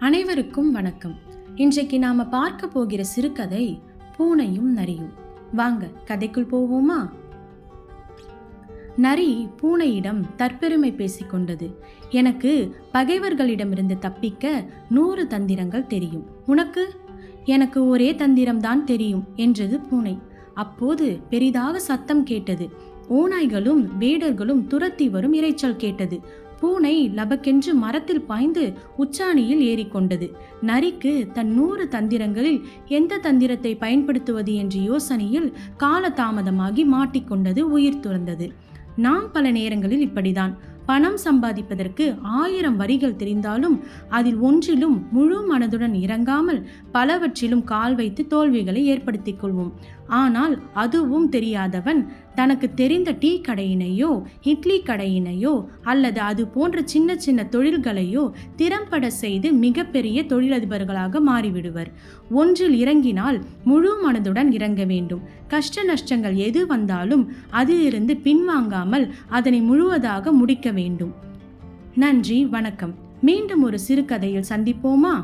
அனைவருக்கும் வணக்கம். இன்றைக்கு நாம பார்க்க போகிற சிறுகதை பூனையும் நரியும். வாங்க கதைக்குள் போவோமா? நரி பூனையிடம் தற்பெருமை பேசிக்கொண்டது எனக்கு பகைவர்களிடமிருந்து தப்பிக்க நூறு தந்திரங்கள் தெரியும். உனக்கு? எனக்கு ஒரே தந்திரம்தான் தெரியும் என்றது பூனை. அப்போது பெரிதாக சத்தம் கேட்டது. ஓநாய்களும் வேடர்களும் துரத்தி வரும் இரைச்சல் கேட்டது. பூனை லபக்கென்று மரத்தில் பாய்ந்து உச்சாணியில் ஏறிக்கொண்டது. நரிக்கு தன் நூறு தந்திரங்களில் எந்த தந்திரத்தை பயன்படுத்துவது என்ற யோசனையில் காலதாமதமாகி மாட்டிக்கொண்டது உயிர் துறந்தது. நாம் பல நேரங்களில் இப்படிதான். பணம் சம்பாதிப்பதற்கு ஆயிரம் வரிகள் தெரிந்தாலும் அதில் ஒன்றிலும் முழு மனதுடன் இறங்காமல் பலவற்றிலும் கால் வைத்து தோல்விகளை ஏற்படுத்திக் கொள்வோம். ஆனால் அதுவும் தெரியாதவன் தனக்கு தெரிந்த டீ கடையினையோ இட்லி கடையினையோ அல்லது அது போன்ற சின்ன சின்ன தொழில்களையோ திறம்பட செய்து மிகப்பெரிய தொழிலதிபர்களாக மாறிவிடுவர். ஒன்றில் இறங்கினால் முழு மனதுடன் இறங்க வேண்டும். கஷ்ட நஷ்டங்கள் எது வந்தாலும் அதிலிருந்து பின்வாங்காமல் அதனை முழுவதாக முடிக்க வேண்டும். நன்றி வணக்கம். மீண்டும் ஒரு சிறுகதையில் சந்திப்போமா?